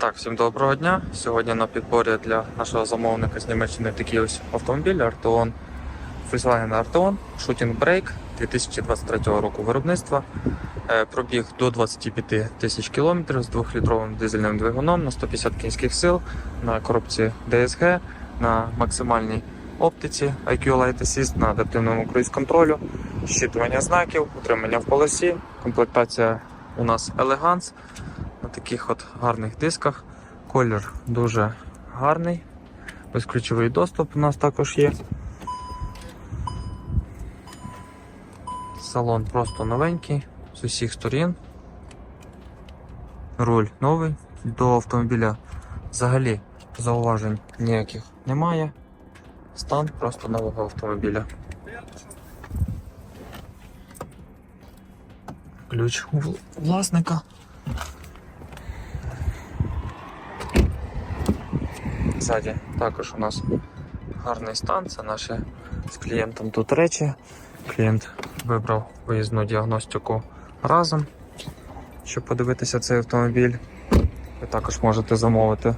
Так, всім доброго дня. Сьогодні на підборі для нашого замовника з Німеччини такий ось автомобіль Arteon Volkswagen Arteon Shooting Brake 2023 року виробництва. Е, Пробіг до 25 тисяч кілометрів з 2-літровим дизельним двигуном на 150 кінських сил на коробці DSG, на максимальній оптиці IQ Light Assist, на адаптивному круїз-контролю, щитування знаків, утримання в полосі, комплектація у нас Elegance на таких от гарних дисках. Колір дуже гарний. Безключовий доступ у нас також є. Салон просто новенький з усіх сторін. Руль новий. До автомобіля взагалі зауважень ніяких немає. Стан просто нового автомобіля. Ключ у власника. Ззаді також у нас гарний стан. Це наші з клієнтом тут речі. Клієнт вибрав виїзну діагностику разом, щоб подивитися цей автомобіль. Ви також можете замовити.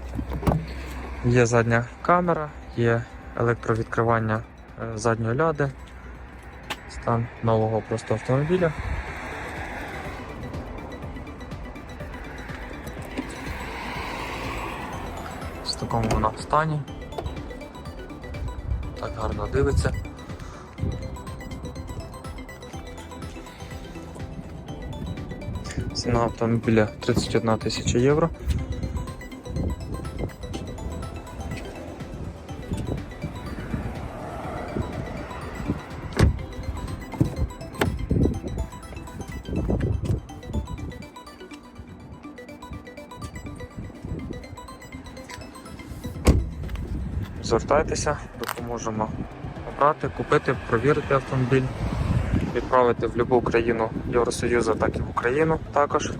Є задня камера, є електровідкривання е, задньої ляди. Стан нового просто автомобіля. Такому вона стані. Так гарно дивиться. Ціна автомобіля 31 тисяча євро. Звертайтеся, допоможемо обрати, купити, провірити автомобіль, відправити в будь-яку країну Євросоюзу, так і в Україну також.